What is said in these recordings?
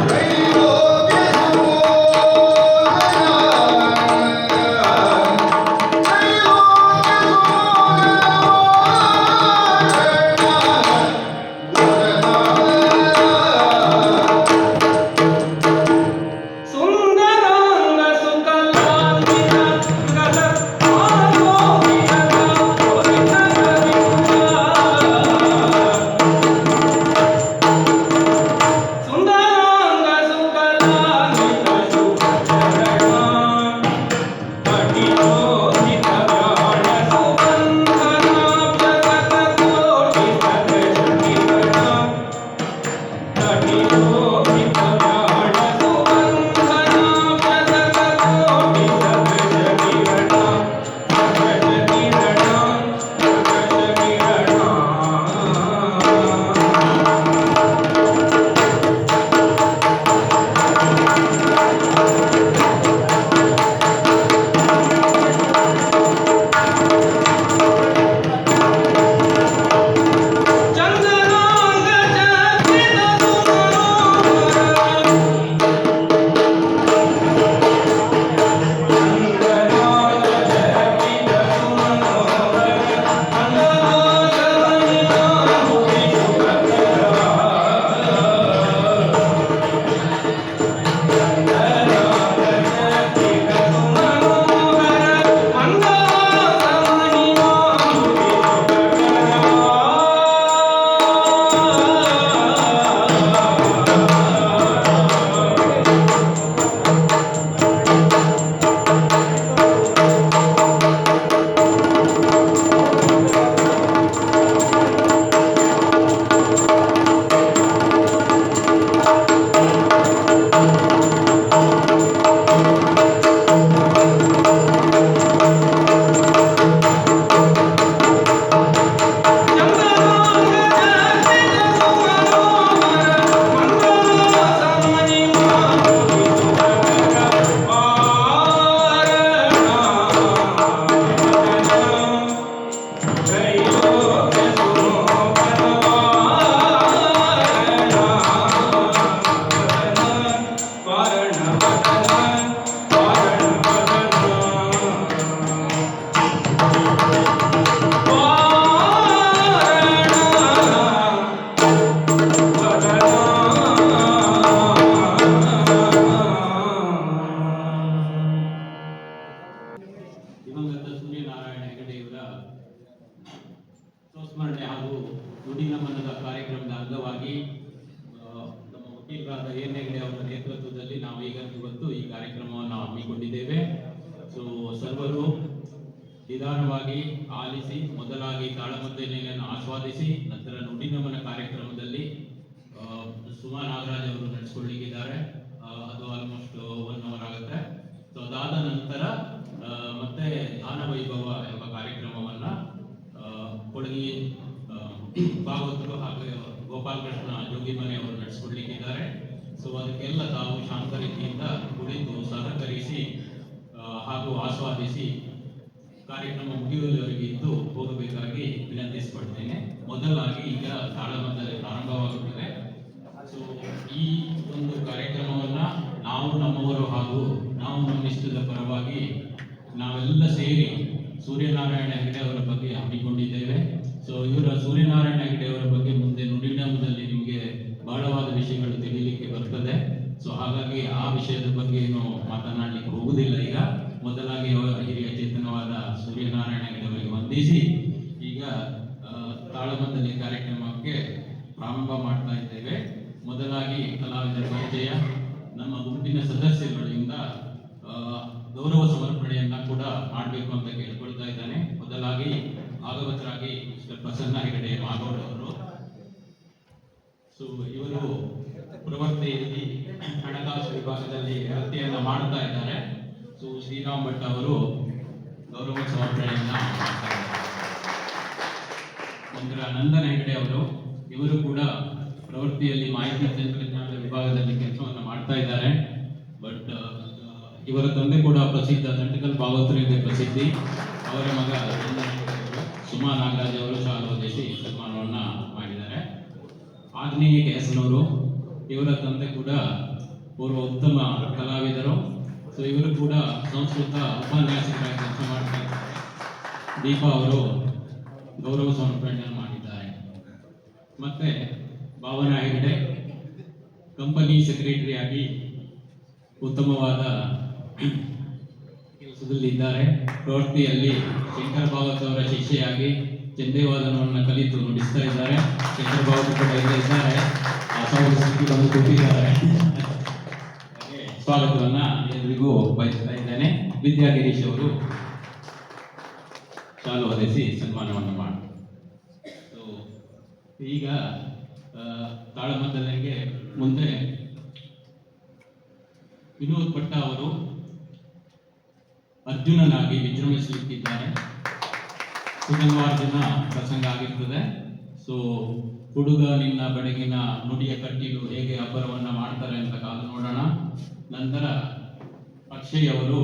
Amen. Gopalakrishna ಜೋಗಿಮನೆ ಅವರು ನಡೆಸಿಕೊಡ್ಲಿಕ್ಕಿದ್ದಾರೆ so ಅದಕ್ಕೆಲ್ಲ ತಾವು ಶಾಂತ ರೀತಿಯಿಂದ ಕುಳಿತು ಸಹಕರಿಸಿ ಹಾಗೂ ಆಸ್ವಾದಿಸಿ ಕಾರ್ಯಕ್ರಮ ಮುಗಿಯುವವರೆಗೆ ಇದ್ದು ಹೋಗಬೇಕಾಗಿ ವಿನಂತಿಸಿಕೊಳ್ತೇನೆ. ಮೊದಲಾಗಿ ಈಗ ತಾಳಮದ್ದಲೆ ಪ್ರಾರಂಭವಾಗುತ್ತದೆ. ಸೊ ಈ ಒಂದು ಕಾರ್ಯಕ್ರಮವನ್ನು ನಾವು ನಮ್ಮವರು ಹಾಗೂ ನಾವು ನಮ್ಮಿಷ್ಟದ ಪರವಾಗಿ ನಾವೆಲ್ಲ ಸೇರಿ ಸೂರ್ಯನಾರಾಯಣ ಹೆಗಡೆ ಅವರ ಬಗ್ಗೆ ಹಮ್ಮಿಕೊಂಡಿದ್ದೇವೆ. ಸೊ ಇವರ ಸೂರ್ಯನಾರಾಯಣ ಹೆಗಡೆ ಅವರ ಬಗ್ಗೆ ಮುಂದೆ ನುಡಿನಮದಲ್ಲಿ ನಿಮಗೆ ಬಹಳವಾದ ವಿಷಯಗಳು ತಿಳಿಲಿಕ್ಕೆ ಬರ್ತದೆ. ಸೊ ಹಾಗಾಗಿ ಆ ವಿಷಯದ ಬಗ್ಗೆ ಏನು ಮಾತನಾಡಲಿಕ್ಕೆ ಹೋಗುವುದಿಲ್ಲ ಈಗ. ಮೊದಲಾಗಿ ಅವರ ಹಿರಿಯ ಚೇತನವಾದ ಸೂರ್ಯನಾರಾಯಣ ಹೆಗಡೆ ಅವರಿಗೆ ವಂದಿಸಿ ಈಗ ಆ, ಕಾರ್ಯಕ್ರಮಕ್ಕೆ ಪ್ರಾರಂಭ ಮಾಡ್ತಾ ಇದ್ದೇವೆ. ಮೊದಲಾಗಿ ಕಲಾವಿದರ ಪರಿಚಯ ನಮ್ಮ ಗುಂಪಿನ ಸದಸ್ಯಗಳಿಂದ ಆ, ಗೌರವ ಸಮರ್ಪಣೆಯನ್ನ ಕೂಡ ಮಾಡಬೇಕು ಅಂತ ಕೇಳ್ಕೊಳ್ತಾ ಇದ್ದಾನೆ. ಮೊದಲಾಗಿ ಭಾಗವತರಾಗಿ ಮಿಸ್ಟರ್ ಪ್ರಸನ್ನ ಹೆಗಡೆ ಮಾಗೋಡ್ ಅವರು. ಸೊ ಇವರು ಪ್ರವೃತ್ತಿಯಲ್ಲಿ ಹಣಕಾಸು ವಿಭಾಗದಲ್ಲಿ ವೃತ್ತಿಯನ್ನ ಮಾಡ್ತಾ ಇದ್ದಾರೆ. ಸೊ ಶ್ರೀರಾಮ್ ಭಟ್ ಅವರು ಗೌರವ ಸಮರ್ಪಣೆಯನ್ನ ನಂತರ ನಂದನ ಹೆಗಡೆ ಅವರು, ಇವರು ಕೂಡ ಪ್ರವೃತ್ತಿಯಲ್ಲಿ ಮಾಹಿತಿ ತಂತ್ರಜ್ಞಾನದ ವಿಭಾಗದಲ್ಲಿ ಕೆಲಸವನ್ನು ಮಾಡ್ತಾ ಇದ್ದಾರೆ. ಬಟ್ ಇವರ ತಂದೆ ಕೂಡ ಪ್ರಸಿದ್ಧ ದಂಟಕಲ್ ಭಾಗವತರಿಗೆ ಪ್ರಸಿದ್ಧಿ. ಅವರ ಮಗ ಸುಮಾ ನಾಗರಾಜ್ ಅವರು ಶಾಲು ಹೊದಿಸಿ ಸನ್ಮಾನವನ್ನ ಮಾಡಿದ್ದಾರೆ. ಆಗ್ನೇಯ ಕೆಸನವರು ಇವರ ತಂದೆ ಕೂಡ ಓರ್ವ ಉತ್ತಮ ಕಲಾವಿದರು. ಸೊ ಇವರು ಕೂಡ ಸಂಸ್ಕೃತ ಉಪನ್ಯಾಸಕರಾಗಿ ಕೆಲಸ ಮಾಡ್ತಾರೆ ದೀಪಾ ಅವರು ಗೌರವ ಸಮರ್ಪಣೆಯನ್ನು ಮಾಡಿದ್ದಾರೆ. ಮತ್ತೆ ಭಾವನಾ ಹೆಗಡೆ, ಕಂಪನಿ ಸೆಕ್ರೆಟರಿಯಾಗಿ ಉತ್ತಮವಾದ ಕೆಲಸದಲ್ಲಿದ್ದಾರೆ ಪ್ರವೃತ್ತಿಯಲ್ಲಿ ಶಂಕರ್ ಭಾಗವತ್ ಅವರ ಶಿಷ್ಯೆಯಾಗಿ ಚಂದೇವಾದನವನ್ನು ಕಲಿತು ನುಡಿಸ್ತಾ ಇದ್ದಾರೆ. ಶಂಕರ್ ಭಾಗವತ್ ಕೂಡ ಇಲ್ಲೇ ಇದ್ದಾರೆ. ಕೊಟ್ಟಿದ್ದಾರೆ ಸ್ವಾಗತವನ್ನ ಎಲ್ರಿಗೂ ಬಯಸ್ತಾ ಇದ್ದೇನೆ. ವಿದ್ಯಾಗಿರೀಶ್ ಅವರು ಶಾಲು ಹೊದಿಸಿ ಸನ್ಮಾನವನ್ನು ಮಾಡಿ. ಸೊ ಈಗ ತಾಳಮದ್ದಲೆಗೆ ಮುಂದೆ ವಿನೋದ್ ಭಟ್ಟ ಅವರು ಅರ್ಜುನನಾಗಿ ವಿಜೃಂಭಿಸಲಿಕ್ಕಿದ್ದಾರೆ ದಿನ ಪ್ರಸಂಗ ಆಗಿರ್ತದೆ. ಸೊ ಹುಡುಗ ನಿನ್ನ ಬಡಗಿನ ನುಡಿಯ ಕಟ್ಟಿಲು ಹೇಗೆ ಅಬ್ಬರವನ್ನು ಮಾಡ್ತಾರೆ ಅಂತ ಕಾದು ನೋಡೋಣ. ನಂತರ ಅಕ್ಷಯ್ ಅವರು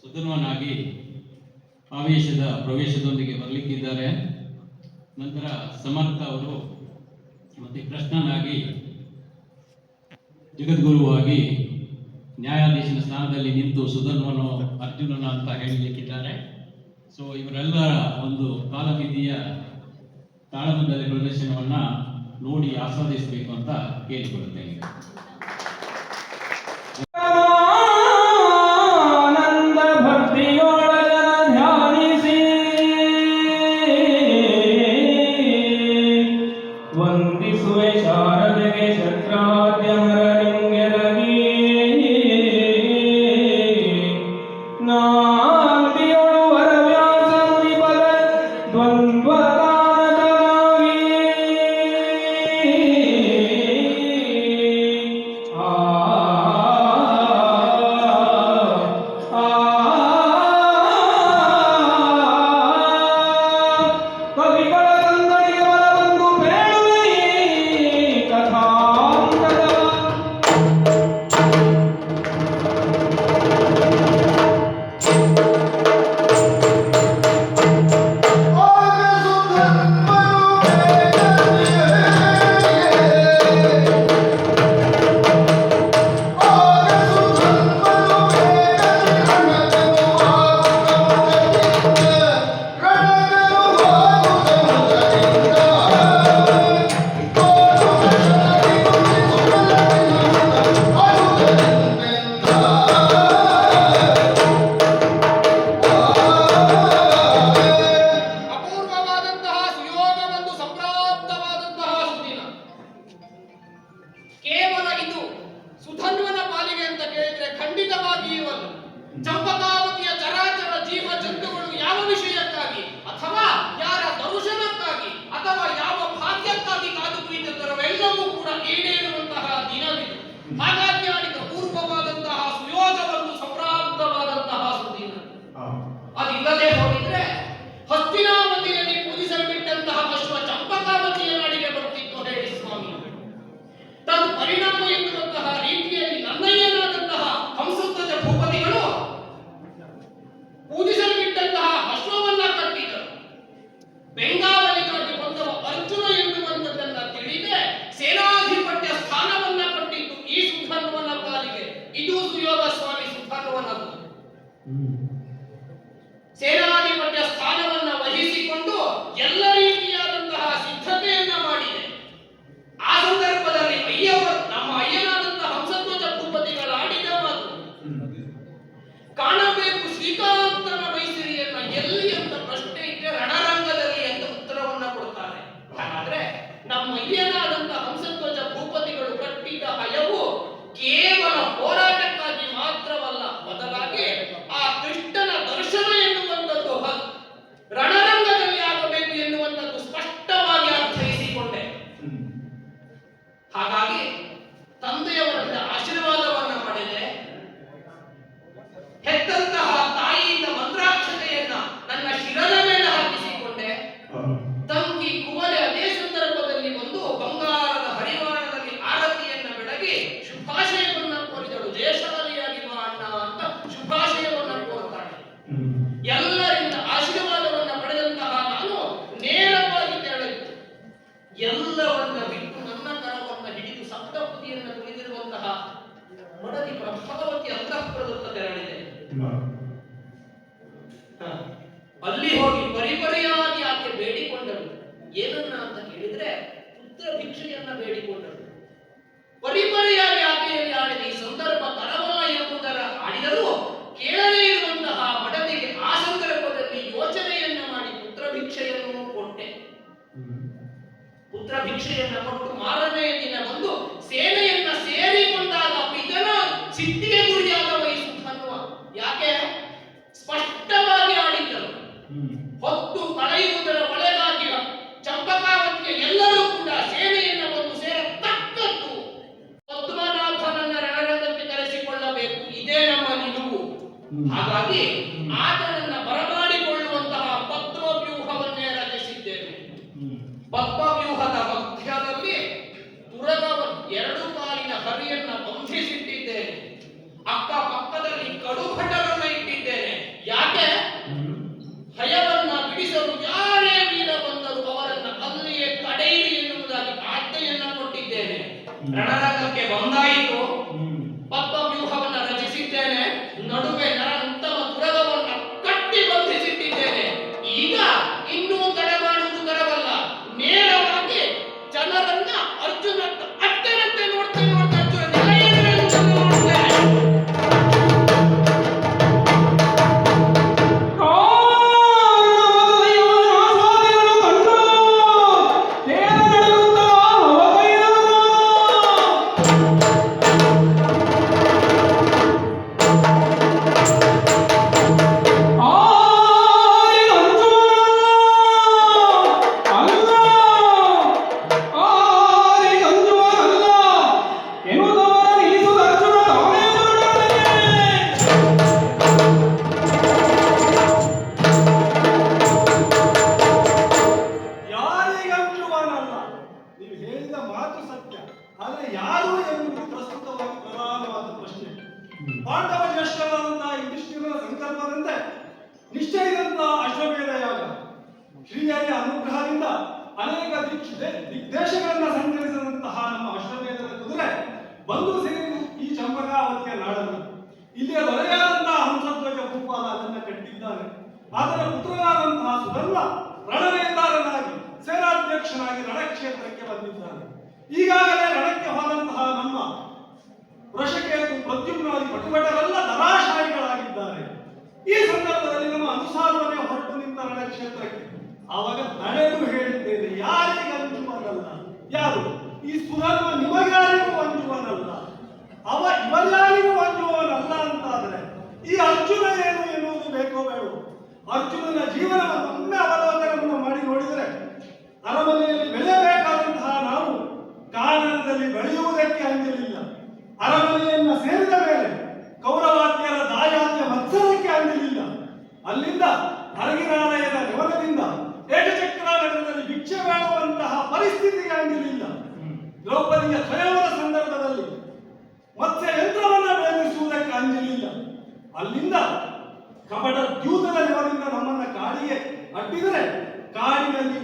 ಸುಧನ್ವನಾಗಿ ಆವೇಶದ ಪ್ರವೇಶದೊಂದಿಗೆ ಬರಲಿಕ್ಕಿದ್ದಾರೆ. ನಂತರ ಸಮರ್ಥ ಅವರು ಮತ್ತೆ ಕೃಷ್ಣನಾಗಿ ಜಗದ್ಗುರುವಾಗಿ ನ್ಯಾಯಾಧೀಶನ ಸ್ಥಾನದಲ್ಲಿ ನಿಂತು ಸುಧನ್ವನು ಅರ್ಜುನನ ಅಂತ ಹೇಳಲಿಕ್ಕಿದ್ದಾರೆ. ಸೊ ಇವರೆಲ್ಲ ಒಂದು ಕಾಲಮಿತಿಯ ತಾಳಮದಲ್ಲಿ ಪ್ರದರ್ಶನವನ್ನು ನೋಡಿ ಆಸ್ವಾದಿಸಬೇಕು ಅಂತ ಕೇಳಿಕೊಳ್ಳುತ್ತೇನೆ. सेनाधिपत्य स्थान ಯಾಕೆ? ಸ್ಪಷ್ಟವಾಗಿ ಆಡಿದ್ದರು. ಹೊತ್ತು ಸೇರಿದಂತೆ ನಿಶ್ಚಯ ಇದ್ದಂತಹ ಅಶ್ವಮೇಧ ಯಾಗ ಶ್ರೀಯಾಗಿ ಅನುಗ್ರಹದಿಂದ ಅನೇಕ ದಿಕ್ ದಿಗ್ದೇಶಗಳನ್ನ ಸಂಚರಿಸಿದಂತಹ ನಮ್ಮ ಅಶ್ವಮೇಧದ ಕುದುರೆ ಬಂದು ಸೇರಿ ಈ ಚಂಪಕಾವತಿಯ ನಾಡನ್ನು ಇಲ್ಲಿಯ ದೊರೆಯಾದಂತಹ ಹಂಸಧ್ವಜ ಭೂಪಾಲ ಅದನ್ನ ಕಟ್ಟಿದ್ದಾರೆ. ಅದರ ಪುತ್ರನಾದಂತಹ ಸುಧರ್ಮ ರಣನೇತಾರನಾಗಿ ಸೇನಾಧ್ಯಕ್ಷನಾಗಿ ರಣಕ್ಷೇತ್ರಕ್ಕೆ ಬಂದಿದ್ದಾನೆ ಈಗಾಗಲೇ ರಣಕ್ಕೆ ಹೋದಂತಹ ನಮ್ಮ ವೃಷಕೇತು ಪ್ರದ್ಯುಮ್ನಾದಿ ಪಟುಭಟರೆಲ್ಲ ದರಾ ಈ ಸಂದರ್ಭದಲ್ಲಿ ನಮ್ಮ ಅನುಸಾರವನ್ನೇ ಹೊರಟು ನಿಂತ ಕ್ಷೇತ್ರಕ್ಕೆ. ಆವಾಗ ನಡೆದು ಹೇಳುತ್ತೇನೆ ಯಾರಿಗೆ ಅಂಜುವನಲ್ಲ? ಯಾರು? ಈ ಸುಧರ್ಮ ನಿಮಗಾರಿಗೂ ಅಂಜುವನಲ್ಲ? ಅವ ಇವರ್ಯಾರಿಗೂ ಅಂಜುವನಲ್ಲ ಅಂತಾದ್ರೆ, ಈ ಅರ್ಜುನ ಏನು ಎನ್ನುವುದು ಬೇಕೋ ಬೇಡ ಅರ್ಜುನನ ಜೀವನವನ್ನು ಒಮ್ಮೆ ಅವಲೋಕನವನ್ನು ಮಾಡಿ ನೋಡಿದರೆ, ಅರಮನೆಯಲ್ಲಿ ಬೆಳೆಯಬೇಕಾದಂತಹ ನಾವು ಕಾರಣದಲ್ಲಿ ಬೆಳೆಯುವುದಕ್ಕೆ ಅಂಜಲಿಲ್ಲ. ಅರಮನೆಯನ್ನು ಸೇರಿದ ಮೇಲೆ ಅಲ್ಲಿಂದ ಅರಗಿನಾರಾಯಣ ನಿವರದಿಂದ ಏಕಚಕ್ರ ನಗರದಲ್ಲಿ ಭಿಕ್ಷೆ ಬೇಡುವಂತಹ ಪರಿಸ್ಥಿತಿಗೆ ಆಗಿರಲಿಲ್ಲ ದ್ರೌಪದಿಯ ಸ್ವಯಂವರ ಸಂದರ್ಭದಲ್ಲಿ ಮತ್ತೆ ಯಂತ್ರವನ್ನು ಬೆಳಗಿಸುವುದಕ್ಕೆ ಅಂಜಲಿಲ್ಲ. ಅಲ್ಲಿಂದ ಕಪಟ ದ್ಯೂತದ ನೆವದಿಂದ ನಮ್ಮನ್ನ ಕಾಡಿಗೆ ಅಟ್ಟಿದರೆ ಕಾಡಿನಲ್ಲಿ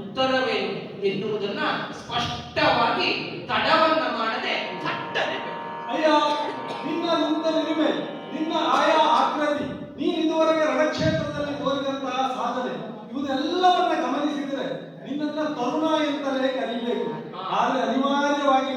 ಉತ್ತರವೇನು ಎನ್ನುವುದನ್ನ ಸ್ಪಷ್ಟವಾಗಿ ತಡವನ್ನ ಮಾಡದೆ ಥಟ್ಟನೆ ಅಯ್ಯ ನಿನ್ನ ನಿಂತ ನಿಲುಮೆ ನಿನ್ನ ಆಯಾ ಆಕೃತಿ ನೀನು ಇದುವರೆಗೆ ರಣಕ್ಷೇತ್ರದಲ್ಲಿ ತೋರಿದಂತಹ ಸಾಧನೆ ಇವನ್ನೆಲ್ಲವನ್ನ ಗಮನಿಸಿದರೆ ನಿನ್ನನ್ನ ತರುಣ ಎಂತಲೇ ಕರೀಬೇಕು. ಆದ್ರೆ ಅನಿವಾರ್ಯವಾಗಿ